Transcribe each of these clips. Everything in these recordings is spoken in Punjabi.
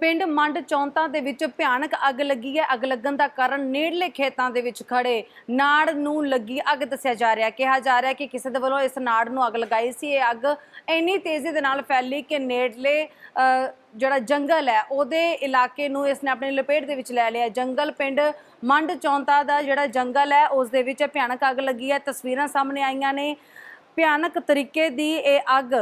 ਪਿੰਡ ਮੰਡ ਚੌਂਤਾ ਦੇ ਵਿੱਚ ਭਿਆਨਕ ਅੱਗ ਲੱਗੀ ਹੈ। ਅੱਗ ਲੱਗਣ ਦਾ ਕਾਰਨ ਨੇੜਲੇ ਖੇਤਾਂ ਦੇ ਵਿੱਚ ਖੜੇ ਨਾੜ ਨੂੰ ਲੱਗੀ ਅੱਗ ਦੱਸਿਆ ਜਾ ਰਿਹਾ ਕਿਹਾ ਜਾ ਰਿਹਾ ਕਿ ਕਿਸੇ ਦੇ ਵੱਲੋਂ ਇਸ ਨਾੜ ਨੂੰ ਅੱਗ ਲਗਾਈ ਸੀ। ਇਹ ਅੱਗ ਇੰਨੀ ਤੇਜ਼ੀ ਦੇ ਨਾਲ ਫੈਲੀ ਕਿ ਨੇੜਲੇ ਜਿਹੜਾ ਜੰਗਲ ਹੈ, ਉਹਦੇ ਇਲਾਕੇ ਨੂੰ ਇਸ ਨੇ ਆਪਣੀ ਲਪੇਟ ਦੇ ਵਿੱਚ ਲੈ ਲਿਆ। ਜੰਗਲ ਪਿੰਡ ਮੰਡ ਚੌਂਤਾ ਦਾ ਜਿਹੜਾ ਜੰਗਲ ਹੈ, ਉਸ ਦੇ ਵਿੱਚ ਭਿਆਨਕ ਅੱਗ ਲੱਗੀ ਹੈ। ਤਸਵੀਰਾਂ ਸਾਹਮਣੇ ਆਈਆਂ ਨੇ। ਭਿਆਨਕ ਤਰੀਕੇ ਦੀ ਇਹ ਅੱਗ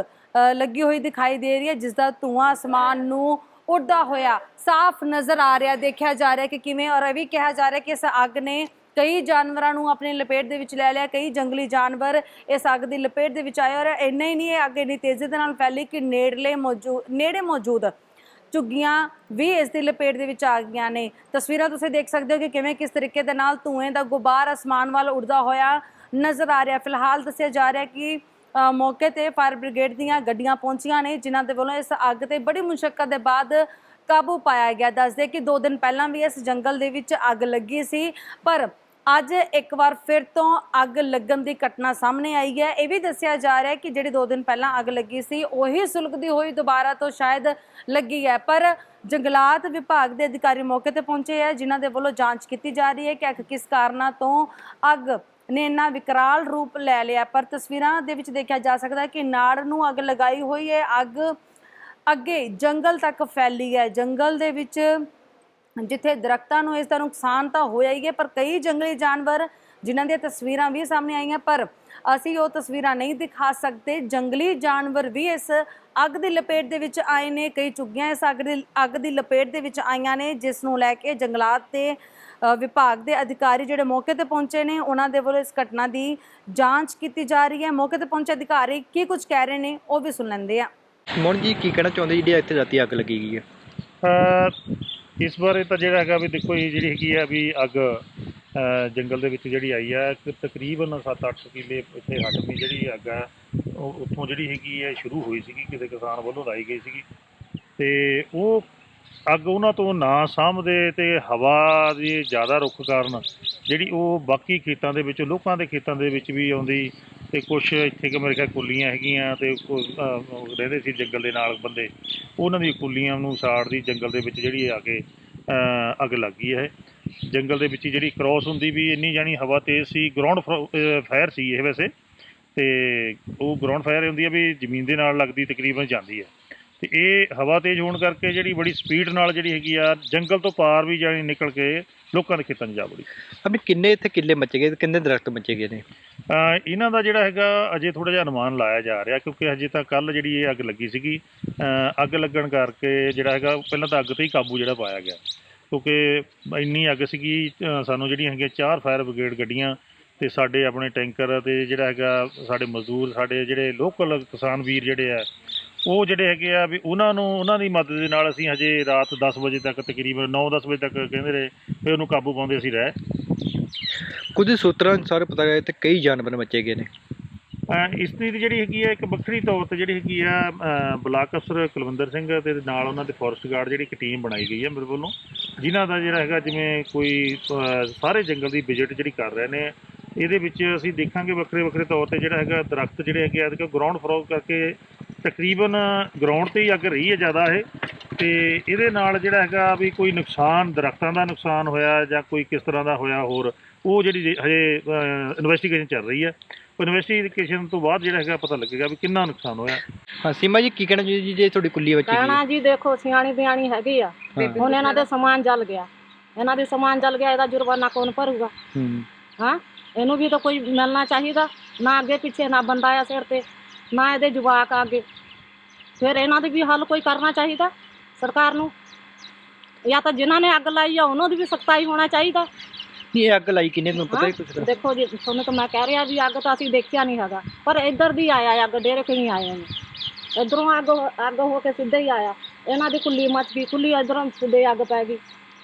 ਲੱਗੀ ਹੋਈ ਦਿਖਾਈ ਦੇ ਰਹੀ ਹੈ, ਜਿਸ ਦਾ ਧੂਆਂ ਅਸਮਾਨ ਨੂੰ ਉੱਡਦਾ ਹੋਇਆ, ਸਾਫ਼ ਨਜ਼ਰ ਆ ਰਿਹਾ, ਦੇਖਿਆ ਜਾ ਰਿਹਾ ਕਿ ਕਿਵੇਂ ਔਰ ਇਹ ਵੀ ਕਿਹਾ ਜਾ ਰਿਹਾ ਕਿ ਇਸ ਅੱਗ ਨੇ ਕਈ ਜਾਨਵਰਾਂ ਨੂੰ ਆਪਣੀ ਲਪੇਟ ਦੇ ਵਿੱਚ ਲੈ ਲਿਆ, ਕਈ ਜੰਗਲੀ ਜਾਨਵਰ ਇਸ ਅੱਗ ਦੀ ਲਪੇਟ ਦੇ ਵਿੱਚ ਆਏ ਔਰ ਇੰਨਾ ਹੀ ਨਹੀਂ, ਇਹ ਅੱਗ ਇੰਨੀ ਤੇਜ਼ੀ ਦੇ ਨਾਲ ਫੈਲੀ ਕਿ ਨੇੜਲੇ ਮੌਜੂਦ ਨੇੜੇ ਮੌਜੂਦ ਝੁੱਗੀਆਂ ਵੀ ਇਸ ਦੀ ਲਪੇਟ ਦੇ ਵਿੱਚ ਆ ਗਈਆਂ ਨੇ। ਤਸਵੀਰਾਂ ਤੁਸੀਂ ਦੇਖ ਸਕਦੇ ਹੋ ਕਿ ਕਿਵੇਂ ਕਿਸ ਤਰੀਕੇ ਦੇ ਨਾਲ ਧੂਏ ਦਾ ਗੁਬਾਰ ਅਸਮਾਨ ਵੱਲ ਉੱਡਦਾ ਹੋਇਆ ਨਜ਼ਰ ਆ ਰਿਹਾ। ਫਿਲਹਾਲ ਦੱਸਿਆ ਜਾ ਰਿਹਾ ਕਿ ਮੌਕੇ ਤੇ ਫਾਇਰ ਬ੍ਰਿਗੇਡ ਦੀਆਂ ਗੱਡੀਆਂ ਪਹੁੰਚੀਆਂ ਨੇ, ਜਿਨ੍ਹਾਂ ਦੇ ਵੱਲੋਂ ਇਸ ਅੱਗ ਤੇ ਬੜੀ ਮੁਸ਼ਕਲ ਦੇ ਬਾਅਦ ਕਾਬੂ ਪਾਇਆ ਗਿਆ। ਦੱਸਦੇ ਕਿ 2 ਦਿਨ ਪਹਿਲਾਂ ਵੀ ਇਸ ਜੰਗਲ ਦੇ ਵਿੱਚ ਅੱਗ ਲੱਗੀ ਸੀ, ਪਰ ਅੱਜ ਇੱਕ ਵਾਰ ਫਿਰ ਤੋਂ ਅੱਗ ਲੱਗਣ ਦੀ ਘਟਨਾ ਸਾਹਮਣੇ ਆਈ ਹੈ। ਇਹ ਵੀ ਦੱਸਿਆ ਜਾ ਰਿਹਾ ਹੈ ਕਿ ਜਿਹੜੀ 2 ਦਿਨ ਪਹਿਲਾਂ ਅੱਗ ਲੱਗੀ ਸੀ, ਉਹੀ ਸੁਲਗਦੀ ਹੋਈ ਦੁਬਾਰਾ ਤੋਂ ਸ਼ਾਇਦ ਲੱਗੀ ਹੈ। ਪਰ ਜੰਗਲਾਤ ਵਿਭਾਗ ਦੇ ਅਧਿਕਾਰੀ ਮੌਕੇ ਤੇ ਪਹੁੰਚੇ ਹੈ, ਜਿਨ੍ਹਾਂ ਦੇ ਵੱਲੋਂ ਜਾਂਚ ਕੀਤੀ ਜਾ ਰਹੀ ਹੈ ਕਿ ਆਖਿਰ ਕਿਸ ਕਾਰਨਾਂ ਤੋਂ ਅੱਗ ਨੇ ਇੰਨਾ ਵਿਕਰਾਲ ਰੂਪ ਲੈ ਲਿਆ, ਪਰ ਤਸਵੀਰਾਂ ਦੇ ਵਿੱਚ ਦੇਖਿਆ ਜਾ ਸਕਦਾ ਹੈ ਕਿ ਨਾੜ ਨੂੰ ਅੱਗ ਲਗਾਈ ਹੋਈ ਹੈ। ਅੱਗ ਅੱਗੇ ਜੰਗਲ ਤੱਕ ਫੈਲੀ ਹੈ। ਜੰਗਲ ਦੇ ਵਿੱਚ ਜਿੱਥੇ ਦਰਖਤਾਂ ਨੂੰ ਇਸ ਦਾ ਨੁਕਸਾਨ ਤਾਂ ਹੋਇਆ ਹੀ ਹੈ, ਪਰ ਕਈ ਜੰਗਲੀ ਜਾਨਵਰ ਜਿਨ੍ਹਾਂ ਦੀਆਂ ਤਸਵੀਰਾਂ ਵੀ ਸਾਹਮਣੇ ਆਈਆਂ, ਪਰ ਅਸੀਂ ਉਹ ਤਸਵੀਰਾਂ ਨਹੀਂ ਦਿਖਾ ਸਕਦੇ। ਜੰਗਲੀ ਜਾਨਵਰ ਵੀ ਇਸ ਅੱਗ ਦੀ ਲਪੇਟ ਦੇ ਵਿੱਚ ਆਏ ਨੇ। ਕਈ ਚੁੱਗੀਆਂ ਇਸ ਅੱਗ ਦੀ ਅੱਗ ਦੀ ਲਪੇਟ ਦੇ ਵਿੱਚ ਆਈਆਂ ਨੇ, ਜਿਸ ਨੂੰ ਲੈ ਕੇ ਜੰਗਲਾਤ ਤੇ ਵਿਭਾਗ ਦੇ ਅਧਿਕਾਰੀ ਜਿਹੜੇ ਮੌਕੇ ਤੇ ਪਹੁੰਚੇ ਨੇ ਉਹਨਾਂ ਦੇ ਵੱਲੋਂ ਇਸ ਘਟਨਾ ਦੀ ਜਾਂਚ ਕੀਤੀ ਜਾ ਰਹੀ ਹੈ। ਮੌਕੇ ਤੇ ਪਹੁੰਚੇ ਅਧਿਕਾਰੀ ਕੀ ਕੁਝ ਕਹਿ ਰਹੇ ਨੇ ਉਹ ਵੀ ਸੁਣ ਲੈਂਦੇ ਆ ਮੋਹਨ ਜੀ ਕੀ ਕਹਿਣਾ ਚਾਹੁੰਦੇ ਜਿਹੜੀ ਇੱਥੇ ਰਾਤੀ ਅੱਗ ਲੱਗੀ ਗਈ ਹੈ? ਅ, ਇਸ ਬਾਰੇ ਤਾਂ ਜਿਹੜਾ ਹੈਗਾ ਵੀ ਦੇਖੋ ਇਹ ਜਿਹੜੀ ਹੈਗੀ ਆ ਵੀ ਅੱਗ ਜੰਗਲ ਦੇ ਵਿੱਚ ਜਿਹੜੀ ਆਈ ਆ ਤਕਰੀਬਨ 7-8 ਕਿੱਲੇ ਇੱਥੇ ਹਟਵੀਂ ਜਿਹੜੀ ਅੱਗ ਆ ਉਹ ਉੱਥੋਂ ਜਿਹੜੀ ਹੈਗੀ ਹੈ ਸ਼ੁਰੂ ਹੋਈ ਸੀਗੀ ਕਿਸੇ ਕਿਸਾਨ ਵੱਲੋਂ ਲਾਈ ਗਈ ਸੀਗੀ। ਤੇ ਉਹ ਅੱਗ ਉਹਨਾਂ ਤੋਂ ਨਾ ਸਾਂਭਦੇ ਤੇ ਹਵਾ ਦੀ ਜ਼ਿਆਦਾ ਰੁੱਖ ਕਾਰਨ ਜਿਹੜੀ ਉਹ ਬਾਕੀ ਖੇਤਾਂ ਦੇ ਵਿੱਚ, ਲੋਕਾਂ ਦੇ ਖੇਤਾਂ ਦੇ ਵਿੱਚ ਵੀ ਆਉਂਦੀ ਤੇ ਕੁਝ ਇੱਥੇ ਕਿ ਮੇਰੇ ਖਿਆਲ ਕੁੱਲੀਆਂ ਹੈਗੀਆਂ ਤੇ ਰਹਿੰਦੇ ਸੀ ਜੰਗਲ ਦੇ ਨਾਲ ਬੰਦੇ, ਉਹਨਾਂ ਦੀ ਕੁੱਲੀਆਂ ਨੂੰ ਸਾੜਦੀ ਜੰਗਲ ਦੇ ਵਿੱਚ ਜਿਹੜੀ ਆ ਕੇ ਅੱਗ ਲੱਗ ਗਈ ਹੈ। ਜੰਗਲ ਦੇ ਵਿੱਚ ਜਿਹੜੀ ਕ੍ਰੋਸ ਹੁੰਦੀ ਵੀ ਇੰਨੀ ਜਾਣੀ ਹਵਾ ਤੇਜ਼ ਸੀ ਗਰਾਊਂਡ ਫਾਇਰ ਸੀ ਇਹ ਵੈਸੇ ਤੇ ਉਹ ਗਰਾਊਂਡ ਫਾਇਰ ਹੁੰਦੀ ਹੈ ਵੀ ਜ਼ਮੀਨ ਦੇ ਨਾਲ ਲੱਗਦੀ ਤਕਰੀਬਨ ਜਾਂਦੀ ਹੈ। ਤੇ ਇਹ ਹਵਾ ਤੇਜ਼ ਹੋਣ ਕਰਕੇ ਜਿਹੜੀ ਬੜੀ ਸਪੀਡ ਨਾਲ ਜਿਹੜੀ ਹੈਗੀ ਆ ਜੰਗਲ ਤੋਂ ਪਾਰ ਵੀ ਜਾਣੀ ਨਿਕਲ ਕੇ ਲੋਕਾਂ ਦੇ ਖੇਤਾਂ 'ਚ ਜਾ ਵੜੀ। ਅਭੀ ਕਿੰਨੇ ਇੱਥੇ ਕਿੱਲੇ ਮੱਚੇ ਗਏ ਤੇ ਕਿੰਨੇ ਦਰਖਤ ਮੱਚੇ ਗਏ ਨੇ? ਇਹਨਾਂ ਦਾ ਜਿਹੜਾ ਹੈਗਾ ਅਜੇ ਥੋੜਾ ਜਿਹਾ ਅਨੁਮਾਨ ਲਾਇਆ ਜਾ ਰਿਹਾ ਕਿਉਂਕਿ ਅਜੇ ਤਾਂ ਕੱਲ ਜਿਹੜੀ ਇਹ ਅੱਗ ਲੱਗੀ ਸੀਗੀ ਅੱਗ ਲੱਗਣ ਕਰਕੇ ਜਿਹੜਾ ਹੈਗਾ ਪਹਿਲਾਂ ਤਾਂ ਅੱਗ ਤੇ ਹੀ ਕਾਬੂ ਜਿਹੜਾ ਪਾਇਆ ਗਿਆ। ਕਿਉਂਕਿ ਇੰਨੀ ਅੱਗ ਸੀਗੀ ਸਾਨੂੰ ਜਿਹੜੀਆਂ ਹੈਗੀਆਂ ਚਾਰ ਫਾਇਰ ਬ੍ਰਿਗੇਡ ਗੱਡੀਆਂ ਤੇ ਸਾਡੇ ਆਪਣੇ ਟੈਂਕਰ ਤੇ ਜਿਹੜਾ ਹੈਗਾ ਸਾਡੇ ਮਜ਼ਦੂਰ ਸਾਡੇ ਜਿਹੜੇ ਲੋਕਲ ਕਿਸਾਨ ਵੀਰ ਜਿਹੜੇ ਆ ਉਹ ਜਿਹੜੇ ਹੈਗੇ ਆ ਵੀ ਉਹਨਾਂ ਨੂੰ ਉਹਨਾਂ ਦੀ ਮਦਦ ਦੇ ਨਾਲ ਅਸੀਂ ਹਜੇ ਰਾਤ 10 ਵਜੇ ਤੱਕ ਤਕਰੀਬਨ 9-10 ਵਜੇ ਤੱਕ ਕਹਿੰਦੇ ਰਹੇ ਵੀ ਉਹਨੂੰ ਕਾਬੂ ਪਾਉਂਦੇ ਅਸੀਂ ਰਹਿ। ਕੁਝ ਸੂਤਰਾਂ ਅਨੁਸਾਰ ਪਤਾ ਗਿਆ ਇੱਥੇ ਕਈ ਜਾਨਵਰ ਮੱਚੇ ਗਏ ਨੇ। ਇਸ ਦੀ ਜਿਹੜੀ ਹੈਗੀ ਆ ਇੱਕ ਵੱਖਰੀ ਤੌਰ ਤੇ ਜਿਹੜੀ ਹੈਗੀ ਆ ਬਲਾਕ ਅਫਸਰ ਕੁਲਵਿੰਦਰ ਸਿੰਘ ਤੇ ਨਾਲ ਉਹਨਾਂ ਦੇ ਫੋਰੈਸਟ ਗਾਰਡ ਜਿਹੜੀ ਇੱਕ ਟੀਮ ਬਣਾਈ ਗਈ ਹੈ ਮੇਰੇ ਵੱਲੋਂ ਜਿਨ੍ਹਾਂ ਦਾ ਜਿਹੜਾ ਹੈਗਾ ਜਿਵੇਂ ਕੋਈ ਸਾਰੇ ਜੰਗਲ ਦੀ ਵਿਜ਼ਿਟ ਜਿਹੜੀ ਕਰ ਰਹੇ ਨੇ ਇਹਦੇ ਵਿੱਚ ਅਸੀਂ ਦੇਖਾਂਗੇ ਵੱਖਰੇ ਵੱਖਰੇ ਤੌਰ ਤੇ ਜਿਹੜਾ ਹੈਗਾ ਦਰਖਤ ਜਿਹੜੇ ਹੈਗੇ ਆ ਕਿ ਗਰਾਊਂਡ ਫਲੋਰ ਕਰਕੇ ਤਕਰੀਬਨ ਗਰਾਊਂਡ ਤੇ ਹੀ ਅੱਗ ਰਹੀ ਹੈ ਜ਼ਿਆਦਾ ਇਹ। ਤੇ ਇਹਦੇ ਨਾਲ ਜਿਹੜਾ ਹੈਗਾ ਵੀ ਕੋਈ ਨੁਕਸਾਨ ਦਰਖਤਾਂ ਦਾ ਨੁਕਸਾਨ ਹੋਇਆ ਜਾਂ ਕੋਈ ਕਿਸ ਤਰ੍ਹਾਂ ਦਾ ਹੋਇਆ ਹੋਰ ਉਹ ਜਿਹੜੀ ਹਜੇ ਇਨਵੈਸਟੀਗੇਸ਼ਨ ਚੱਲ ਰਹੀ ਹੈ। ਇਨਵੈਸਟੀਗੇਸ਼ਨ ਤੋਂ ਬਾਅਦ ਜਿਹੜਾ ਹੈਗਾ ਪਤਾ ਲੱਗੇਗਾ ਵੀ ਕਿੰਨਾ ਨੁਕਸਾਨ ਹੋਇਆ। ਹਾਂ ਸੀਮਾ ਜੀ ਕੀ ਕਹਿਣਾ ਚਾਹੁੰਦੇ ਜੀ ਜੇ ਤੁਹਾਡੀ ਕੁੱਲੀ ਗਈ ਕਹਿਣਾ ਹੈ? ਜੀ ਦੇਖੋ ਸਿਆਣੀ ਬਿਆਣੀ ਹੈਗੀ ਆ। ਹੁਣ ਇਹਨਾਂ ਦੇ ਸਮਾਨ ਜਲ ਗਿਆ। ਇਹਨਾਂ ਦੇ ਸਮਾਨ ਜਲ ਗਿਆ ਇਹਦਾ ਜੁਰਮਾਨਾ ਕੌਣ ਭਰੂਗਾ? ਹਾਂ। ਇਹਨੂੰ ਵੀ ਤਾਂ ਕੋਈ ਮਿਲਣਾ ਚਾਹੀਦਾ ਨਾ ਅੱਗੇ ਪਿੱਛੇ ਨਾ ਬੰਦਾ ਆ ਸਿਰ ਤੇ। ਨਾ ਇਹਦੇ ਜਵਾਕ ਆ ਅੱਗੇ। ਫਿਰ ਇਹਨਾਂ ਦੇ ਵੀ ਹੱਲ ਕੋਈ ਕਰਨਾ ਚਾਹੀਦਾ ਸਰਕਾਰ ਨੂੰ? ਜਾਂ ਤਾਂ ਜਿਨ੍ਹਾਂ ਨੇ ਅੱਗ ਲਾਈ ਆ ਉਹਨਾਂ ਦੀ ਵੀ ਸਖਤਾਈ ਹੋਣਾ ਚਾਹੀਦਾ। ਇਹ ਅੱਗ ਲਾਈ ਕਿੰਨੇ ਤੁਹਾਨੂੰ ਪਤਾ ਹੀ ਕੁਛ ਦਾ? ਦੇਖੋ ਜੀ ਤੁਹਾਨੂੰ ਤਾਂ ਮੈਂ ਕਹਿ ਰਿਹਾ ਵੀ ਅੱਗ ਤਾਂ ਅਸੀਂ ਦੇਖਿਆ ਨਹੀਂ ਹੈਗਾ। ਪਰ ਇੱਧਰ ਦੀ ਆਇਆ ਅੱਗ ਡੇਰੇ ਕਹੀਂ ਆਏ ਨੇ। ਇਧਰੋਂ ਅੱਗ ਅੱਗ ਹੋ ਕੇ ਸਿੱਧੇ ਹੀ ਆਇਆ। ਇਹਨਾਂ ਦੀ ਕੁੱਲੀ ਮੱਚ ਗਈ ਕੁੱਲੀ ਇਧਰੋਂ ਸਿੱਧੇ ਅੱਗ ਪੈ ਗਈ।